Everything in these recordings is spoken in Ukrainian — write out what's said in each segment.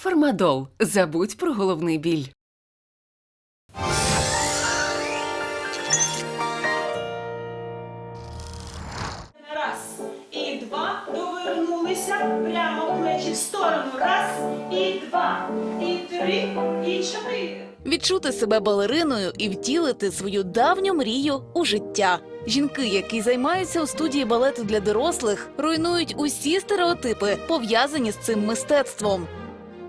Фармадол. Забудь про головний біль. Раз і два. Довернулися. Прямо плечі в сторону. Раз і два. І три, і чотири. Відчути себе балериною і втілити свою давню мрію у життя. Жінки, які займаються у студії балету для дорослих, руйнують усі стереотипи, пов'язані з цим мистецтвом.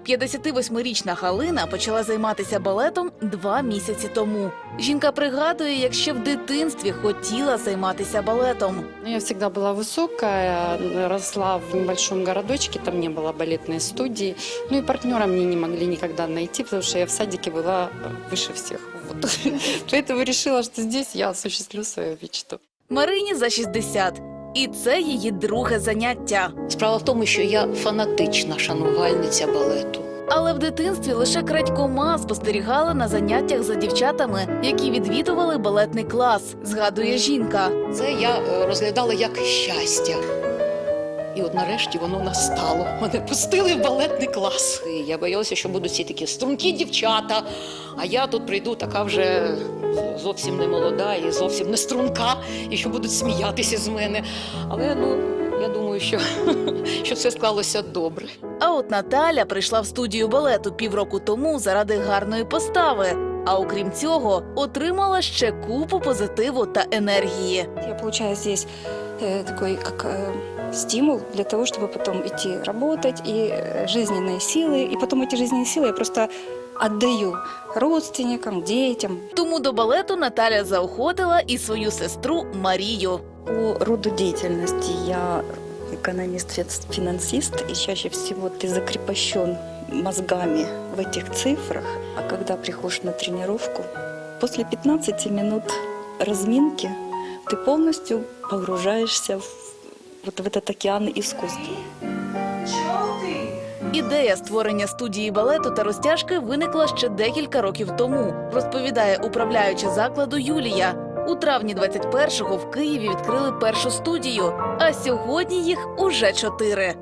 58-річна Халина почала займатися балетом два місяці тому. Жінка пригадує, як ще в дитинстві хотіла займатися балетом. Ну, Я всегда была высокая, росла в небольшом городочке, там не было балетной студии. Ну и партнера мне не могли никогда найти, потому что я в садике была выше всех. Вот. Поэтому решила, что здесь я осуществлю свою мечту. Марині за 60. І це її друге заняття. Справа в тому, що я фанатична шанувальниця балету. Але в дитинстві лише крадькома спостерігала на заняттях за дівчатами, які відвідували балетний клас, згадує жінка. Це я е, розглядала як щастя. І от нарешті воно настало. Мене пустили в балетний клас. І я боялася, що будуть всі такі стрункі дівчата. А я тут прийду така вже зовсім не молода і зовсім не струнка, і що будуть сміятися з мене. Але ну, я думаю, що, що все склалося добре. А от Наталя прийшла в студію балету півроку тому заради гарної постави. А окрім цього, отримала ще купу позитиву та енергії. Я получаю здесь такой как э, стимул для того, чтобы потом идти работать и э, жизненные силы. И потом эти жизненные силы я просто отдаю родственникам, детям. Тому до балету Наталя заохотила і свою сестру Марію. По роду деятельности я экономист-финансист, и чаще всего ты закрепощен мозгами в этих цифрах. А когда приходишь на тренировку, после 15 минут разминки ты полностью погружаешься в, вот в этот океан искусства. Ідея створення студії балету та розтяжки виникла ще декілька років тому, розповідає управляюча закладу Юлія. У травні 21-го в Києві відкрили першу студію, а сьогодні їх уже чотири.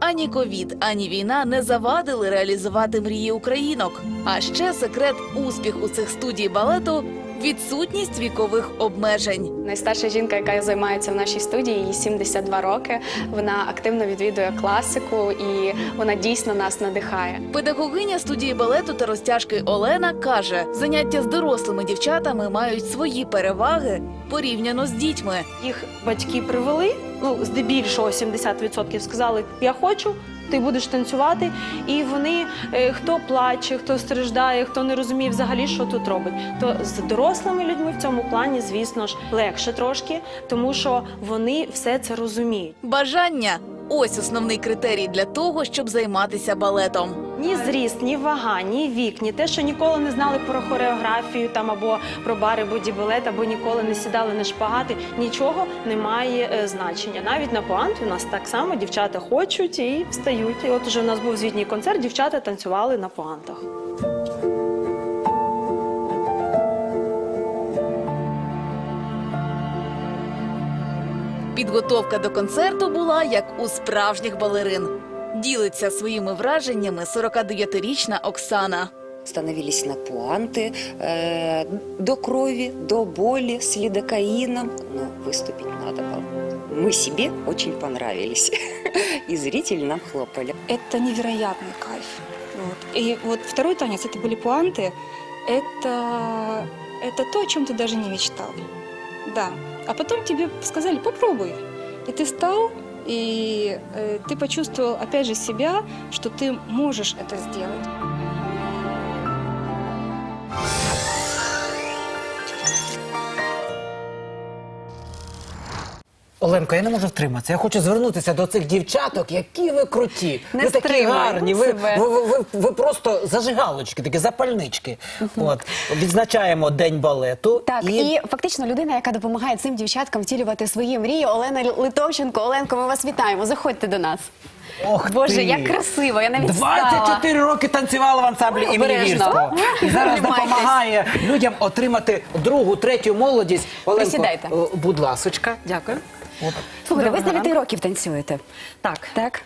Ані ковід, ані війна не завадили реалізувати мрії українок. А ще секрет успіху цих студій балету відсутність вікових обмежень. Найстарша жінка, яка займається в нашій студії, їй 72 роки. Вона активно відвідує класику і вона дійсно нас надихає. Педагогиня студії балету та розтяжки Олена каже, заняття з дорослими дівчатами мають свої переваги порівняно з дітьми. Їх батьки привели, ну, здебільшого 70% сказали, я хочу, ти будеш танцювати. І вони, е, хто плаче, хто страждає, хто не розуміє взагалі, що тут робить. То з дорослими людьми в цьому плані, звісно ж, легше трошки, тому що вони все це розуміють. Бажання ось основний критерій для того, щоб займатися балетом. Ні зріст, ні вага, ні вік, ні те, що ніколи не знали про хореографію там або про бари бодібалет, або ніколи не сідали на шпагати. Нічого не має е, значення. Навіть на пуант у нас так само дівчата хочуть і встають. І от уже у нас був звітній концерт, дівчата танцювали на пуантах. Підготовка до концерту була як у справжніх балерин. Ділиться своїми враженнями 49-річна Оксана. становились на пуанты э, до крови, до боли, с лидокаином. Но выступить надо было. Мы себе очень понравились. И зрители нам хлопали. Это невероятный кайф. Вот. И вот второй танец, это были пуанты. Это, это то, о чем ты даже не мечтал. Да. А потом тебе сказали, попробуй. И ты стал, и э, ты почувствовал, опять же, себя, что ты можешь это сделать. Оленко, я не можу втриматися. Я хочу звернутися до цих дівчаток, які ви круті. Не ви такі стримуй гарні. Ви, себе. ви, ви, ви, ви просто зажигалочки, такі запальнички. От відзначаємо день балету. Так, і... фактично людина, яка допомагає цим дівчаткам втілювати свої мрії, Олена Литовченко. Оленко, ми вас вітаємо. Заходьте до нас. Ох Боже, ти. як красиво! Я навіть 24 роки танцювала в ансамблі імені Обережно. Вірського. І зараз Тримайтесь. допомагає людям отримати другу, третю молодість. Присідайте. будь ласочка. Дякую. От. Слухайте, ви з 9 років танцюєте. Так. Так?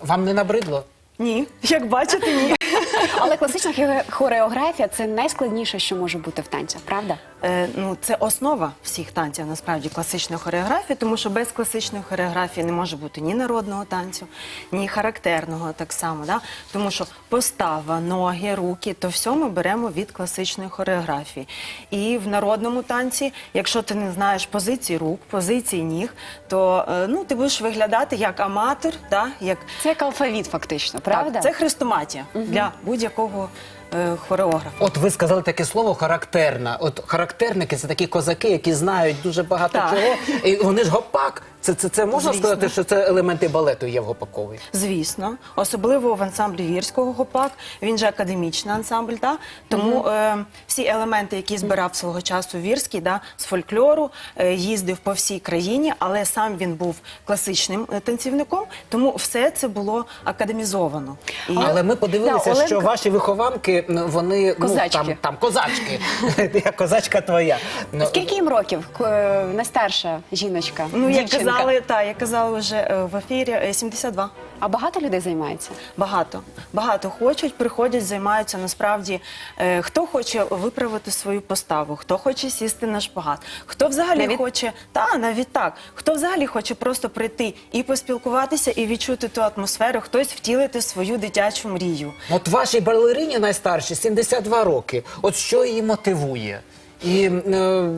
Вам не набридло? Ні, як бачите, ні. Але класична хореографія це найскладніше, що може бути в танцях, правда? Е, ну, це основа всіх танців, насправді, класичної хореографії, тому що без класичної хореографії не може бути ні народного танцю, ні характерного так само. Да? Тому що постава, ноги, руки, то все ми беремо від класичної хореографії. І в народному танці, якщо ти не знаєш позиції рук, позиції ніг, то е, ну, ти будеш виглядати як аматор, да? як Це як алфавіт, фактично, правда? Так, це хрестоматія для будь-якого е, хореографа. От ви сказали таке слово характерна. От характерники це такі козаки, які знають дуже багато Так. чого. І вони ж гопак. Це, це, це можна Звісно. сказати, що це елементи балету є в гопаковій? Звісно, особливо в ансамблі вірського гопак. Він же академічний ансамбль, да? тому е, всі елементи, які збирав свого часу вірський, да, з фольклору, е, їздив по всій країні, але сам він був класичним е, танцівником, тому все це було академізовано. І Але ми подивилися, Да, що ваші вихованки вони Козачки. ну там, там козачки. Я козачка твоя. Скільки їм років? Е, Найстарша жіночка, ну, як дівчинка? Казали, та, як казали вже е, в ефірі, е, 72. А багато людей займається? Багато. Багато хочуть, приходять, займаються насправді. Е, хто хоче виправити свою поставу, хто хоче сісти на шпагат, хто взагалі Навіть- хоче, та навіть так, хто взагалі хоче просто прийти і поспілкуватися, і відчути ту атмосферу, хтось втілити свою дитячу мрію. От вашій балерині найстаршій 72 роки. От що її мотивує? І е,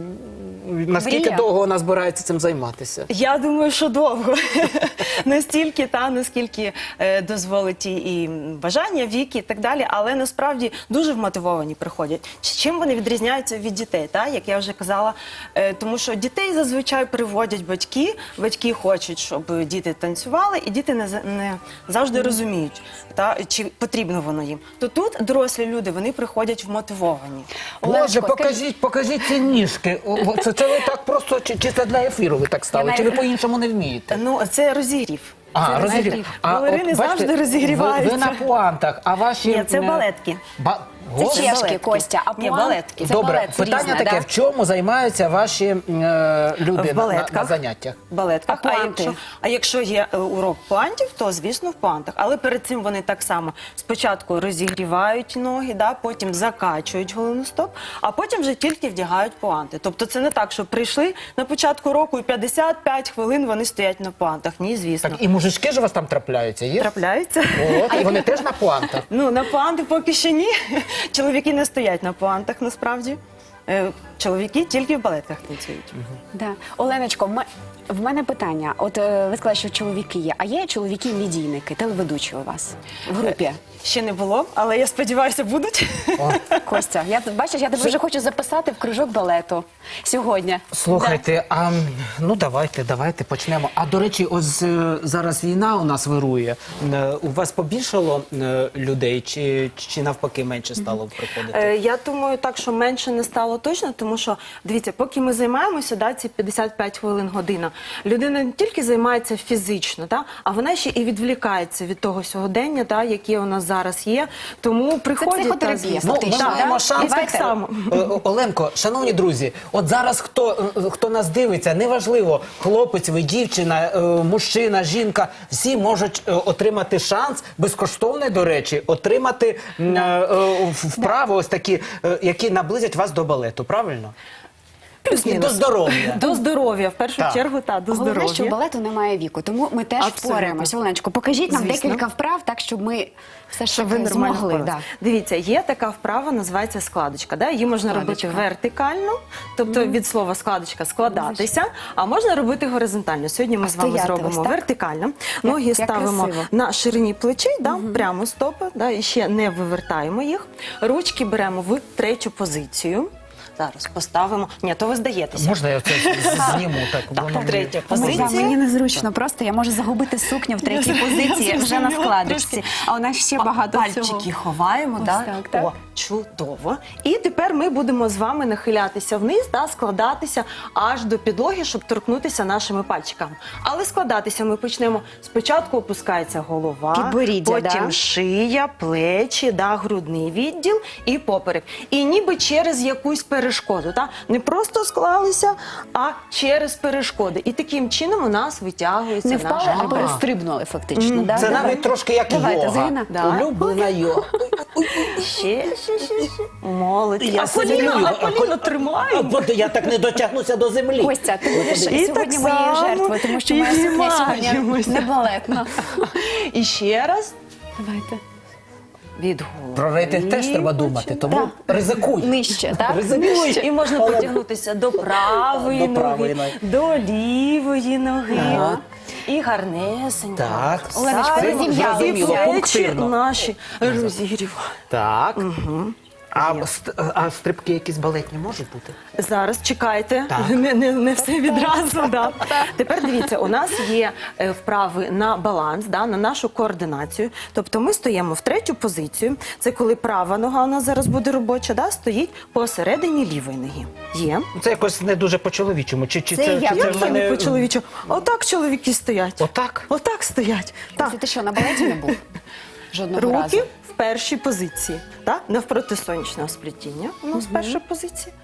наскільки Мрія. довго вона збирається цим займатися? Я думаю, що довго. Настільки, та наскільки е, дозволить і, і бажання, віки і так далі. Але насправді дуже вмотивовані приходять. Чим вони відрізняються від дітей? Та як я вже казала, е, тому що дітей зазвичай приводять батьки. Батьки хочуть, щоб діти танцювали, і діти не, за- не завжди розуміють, та чи потрібно воно їм. То тут дорослі люди вони приходять вмотивовані. Боже, покажіть, покажіть ці ніжки. О, о, Це, це ви так просто чи, чи це для ефіру ви так стали? Чи ви по-іншому не вмієте? Ну це розігрів. А, Це розігрів. А, Балерини завжди Ви, розігріваються. ви на пуантах, а ваші... Ні, це е, балетки. Ба... Це чешки. Костя, а Ні, балетки. це Добре, балет, це питання різне, таке: да? в чому займаються ваші е, люди в на, на, балетках. на заняттях? балетках. А А, пуанти? якщо, а якщо є е, урок пуантів, то звісно в пуантах. Але перед цим вони так само спочатку розігрівають ноги, да, потім закачують голеностоп, а потім вже тільки вдягають пуанти. Тобто це не так, що прийшли на початку року і 55 хвилин вони стоять на пуантах. Ні, звісно. Так, і мужички ж у вас там трапляються, є? Трапляються. От, і вони теж на пуантах. Ну, на пуанти поки що ні. Чоловіки не стоять на пуантах насправді. Е, Чоловіки тільки в балетках танцюють. Да. Оленочко, м- в мене питання. От е, ви сказали, що чоловіки є. А є чоловіки-медійники, телеведучі у вас в групі? Ще не було, але я сподіваюся, будуть. Костя, я бачиш, я тебе вже хочу записати в кружок балету сьогодні. Слухайте, а м, ну давайте, давайте почнемо. А до речі, ось е, зараз війна у нас вирує. Е, У вас побільшало е, людей, чи, чи навпаки менше стало приходити? Е, Я думаю, так що менше не стало точно, тому що дивіться, поки ми займаємося, да, ці 55 хвилин година, людина не тільки займається фізично, да, а вона ще і відвлікається від того сьогодення, да, яке у нас зараз є. Тому приходять психотерапія. Ну, ми фактично, маємо шанс. Так само. Е, О- Оленко, шановні друзі, от зараз хто, е, хто нас дивиться, неважливо, хлопець ви, дівчина, е, мужчина, жінка, всі можуть е, отримати шанс, безкоштовний, до речі, отримати м, е, е, вправи ось такі, е, які наблизять вас до балету, правильно? І до здоров'я. До здоров'я, в першу Так. чергу, та, до Головне, що здоров'я. балету немає віку, тому ми теж Абсолютно. впораємося. Оленочко, покажіть нам Звісно. декілька вправ, так щоб ми все ж ви таки нормально змогли. Да. Дивіться, є така вправа, називається складочка. Да? Її можна Складочка. робити вертикально, тобто від слова складочка складатися, а можна робити горизонтально. Сьогодні ми А з вами стояти зробимо так? вертикально. Ноги як ставимо красиво. на ширині плечей, да? прямо стопи, да? і ще не вивертаємо їх. Ручки беремо в третю позицію. Зараз поставимо. Ні, то ви здаєтеся. Можна я це зніму так? воно мені- Третя Ой, позиція. мені незручно, просто я можу загубити сукню в третій позиції вже на складочці. А у нас ще Па- багато Пальчики цього. ховаємо, Ось да? так, так. О, чудово. І тепер ми будемо з вами нахилятися вниз, да, складатися аж до підлоги, щоб торкнутися нашими пальчиками. Але складатися ми почнемо. Спочатку опускається голова, Підборіддя, потім да? шия, плечі, да, грудний відділ і поперек. І ніби через якусь перешкоду перешкоду. Та? Не просто склалися, а через перешкоди. І таким чином у нас витягується Не наша а перестрибнули фактично. да? Це Давай. навіть трошки як Давайте, йога. Да. Улюблена йога. Ще, ще, ще, ще. Молодці. Я а коліно, а а коліно тримаю. Я так не дотягнуся до землі. Костя, ти будеш сьогодні моєю жертвою, тому що моя сукня сьогодні не балетна. І ще раз Давайте. Від голови. Про рейтинг теж треба думати, тому ризикуй. Нижче, так? Ризикуй. І можна Але- потягнутися до правої До ноги, ноги. до лівої ноги. Ага. І гарнесенько. Так. Оленочко, розім'яли плечі наші розігрів. Так. А, ст- а стрибки якісь балетні можуть бути? Зараз чекайте, Так. не, не, не все відразу. Да. Тепер дивіться, у нас є е, вправи на баланс, да, на нашу координацію. Тобто ми стоїмо в третю позицію. Це коли права нога у нас зараз буде робоча, да, стоїть посередині лівої ноги. Є. Ну, Це якось не дуже по-чоловічому. Чи, чи Це це, я чи це Як в це мене... не по чоловічу? Отак чоловіки стоять. Отак? Отак стоять. Так. Ти що, на балеті не був? Жодного Руки разу. в першій позиції. Так? Навпроти сонячного сплетіння. У нас перша позиція.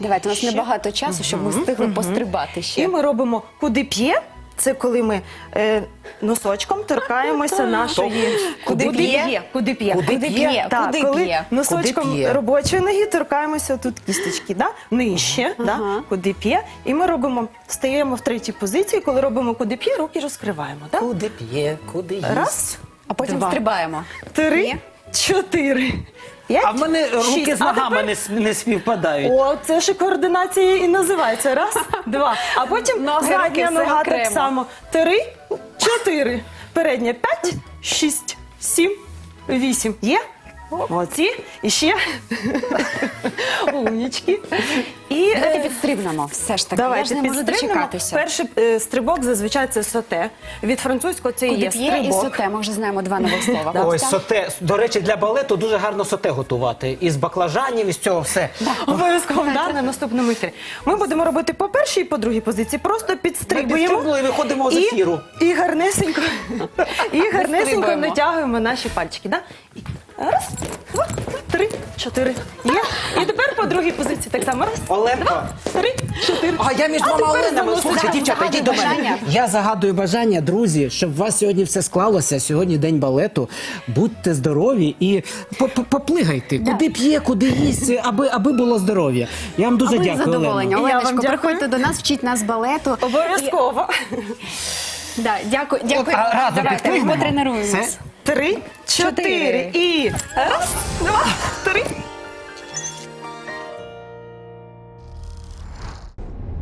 Давайте, у нас Ще. небагато часу, щоб ми встигли пострибати І ще. ми робимо куди п'є. Це коли ми е, носочком торкаємося нашої Куди п'є? Куди п'є? Куди п'є? Так, Куди коли п'є? носочком Куди п'є? робочої ноги торкаємося тут кісточки, да? нижче, да? куди п'є. І ми робимо, стаємо в третій позиції, коли робимо куди п'є, руки розкриваємо. Да? Куди п'є, куди їсть. Раз, А потім Два. стрибаємо. три, Ні? чотири. П'ять, А в мене руки шість. з А ногами тепер- не, с- не співпадають. О, це ж і координація і називається. Раз, два. А потім Ноги, задня руки, все нога окремо. так само. Три, чотири. Передня п'ять, шість, сім, вісім. Є? Молодці. І ще. Умнічки. І Давайте е, підстрибнемо. Все ж таки. Давайте Я ж не можу підстрибнемо. дочекатися. Перший е, стрибок зазвичай це соте. Від французького це і Куди є п'є і стрибок. соте. Ми вже знаємо два нових слова. Ой, соте. До речі, для балету дуже гарно соте готувати. Із баклажанів, із цього все. Обов'язково да, на наступному ефірі. Ми будемо робити по першій і по другій позиції. Просто Ми підстрибуємо. підстрибнули і виходимо з І- ефіру. І гарнесенько, і гарнесенько Підстрибуємо. натягуємо наші пальчики. Да? І Раз, два, три, чотири. Є. І тепер по другій позиції так само. Раз, Оленко. три, чотири. А я між двома тепер Оленами. Слухайте, дівчата, йдіть до мене. бажання. Я загадую бажання, друзі, щоб у вас сьогодні все склалося. Сьогодні день балету. Будьте здорові і по- по- поплигайте. Куди п'є, куди їсть, аби, аби було здоров'я. Я вам дуже Аби дякую. задоволення. Олено. Я вам Оленочко, дякую. приходьте до нас, вчіть нас балету. Обов'язково. Да, дякую, дякую. а разом Давайте підпригнемо? потренуємось. Три, чотири. І раз, два, три.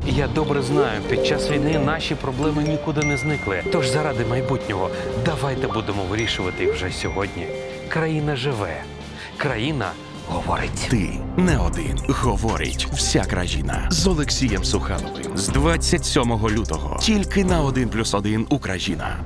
Я добре знаю, під час війни наші проблеми нікуди не зникли. Тож заради майбутнього давайте будемо вирішувати їх вже сьогодні. Країна живе, країна говорить. Ти не один. Говорить вся країна з Олексієм Сухановим з 27 лютого. Тільки на 1+,1 Україна.